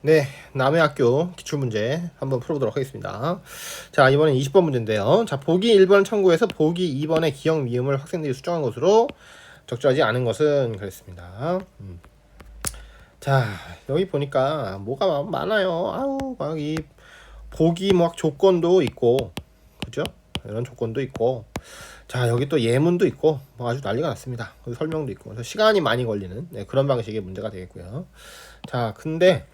네, 남의 학교 기출문제 한번 풀어보도록 하겠습니다. 자, 이번엔 20번 문제인데요. 자, 보기 1번 참고해서 보기 2번의 기억 미음을 학생들이 수정한 것으로 적절하지 않은 것은 그랬습니다. 음. 자, 여기 보니까 뭐가 많아요. 아우, 막 이 보기 막 조건도 있고, 그죠? 이런 조건도 있고, 자, 여기 또 예문도 있고, 뭐 아주 난리가 났습니다. 설명도 있고, 그래서 시간이 많이 걸리는 네, 그런 방식의 문제가 되겠고요. 자, 근데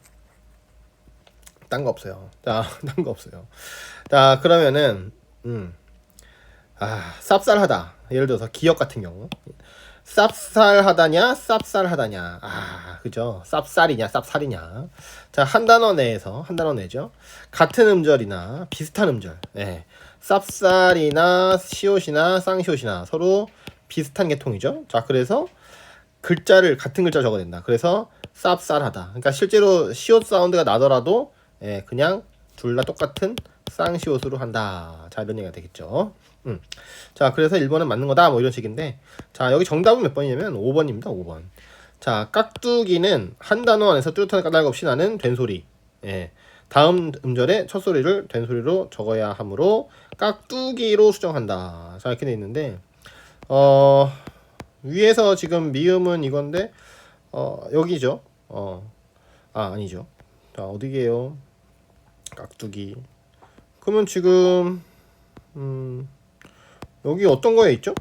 딴 거 없어요. 자, 딴거 없어요. 자, 그러면은 음. 아, 쌉쌀하다. 예를 들어서 기억 같은 경우. 쌉쌀하다냐, 쌉쌀하다냐. 아, 그죠? 쌉쌀이냐, 쌉쌀이냐. 자, 한 단어 내에서 한 단어 내죠. 같은 음절이나 비슷한 음절. 예. 쌉쌀이나 시옷이나 쌍시옷이나 서로 비슷한 계통이죠. 자, 그래서 글자를 같은 글자 적어야 된다. 그래서 쌉쌀하다. 그러니까 실제로 시옷 사운드가 나더라도 예, 그냥 둘 다 똑같은 쌍시옷으로 한다. 자, 이런 얘기가 되겠죠. 음. 자, 그래서 1번은 맞는 거다. 뭐 이런 식인데. 자, 여기 정답은 몇 번이냐면 5번입니다. 5번. 자, 깍두기는 한 단어 안에서 뚜렷한 까닭 없이 나는 된소리. 예. 다음 음절에 첫 소리를 된소리로 적어야 하므로 깍두기로 수정한다. 자, 이렇게 돼 있는데 어, 위에서 지금 미음은 이건데 어, 여기죠. 어. 아, 아니죠. 자, 어디게요? 깍두기. 그러면 지금 음, 여기 어떤 거에 있죠?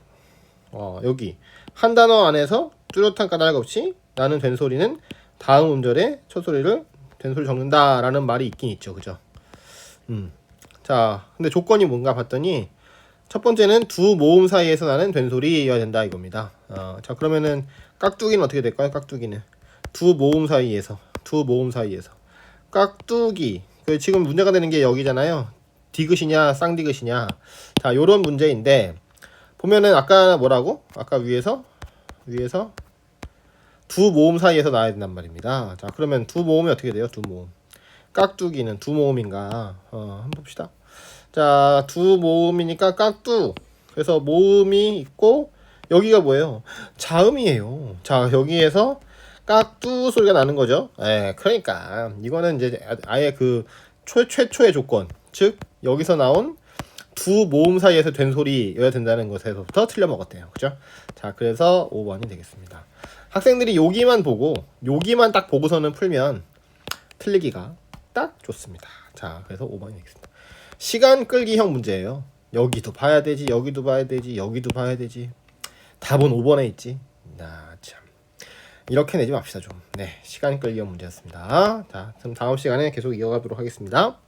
어, 여기 한 단어 안에서 뚜렷한 까닭 없이 나는 된 소리는 다음 음절에 첫 소리를 된 소리 적는다 라는 말이 있긴 있죠, 그죠? 음, 자, 근데 조건이 뭔가 봤더니 첫 번째는 두 모음 사이에서 나는 된 소리여야 된다 이겁니다. 어, 자, 그러면은 깍두기는 어떻게 될까요? 깍두기는 두 모음 사이에서 두 모음 사이에서 깍두기. 그 지금 문제가 되는 게 여기잖아요. 디귿이냐 쌍디귿이냐. 자 요런 문제인데 보면은 아까 뭐라고? 아까 위에서? 위에서? 두 모음 사이에서 나야 된단 말입니다. 자 그러면 두 모음이 어떻게 돼요? 두 모음. 깍두기는 두 모음인가? 어 한번 봅시다. 자 두 모음이니까 깍두. 그래서 모음이 있고 여기가 뭐예요? 자음이에요. 자 여기에서 깍두 소리가 나는 거죠 예 그러니까 이거는 이제 아예 그 최, 최초의 조건 즉 여기서 나온 두 모음 사이에서 된 소리여야 된다는 것에서부터 틀려 먹었대요. 그죠? 자, 그래서 5번이 되겠습니다. 학생들이 여기만 보고 여기만 딱 보고서는 풀면 틀리기가 딱 좋습니다. 자, 그래서 5번이 되겠습니다. 시간 끌기형 문제예요. 여기도 봐야 되지, 여기도 봐야 되지, 여기도 봐야 되지. 답은 5번에 있지. 나 참. 이렇게 내지 맙시다 좀. 네, 시간 끌기형 문제였습니다. 자, 그럼 다음 시간에 계속 이어가도록 하겠습니다.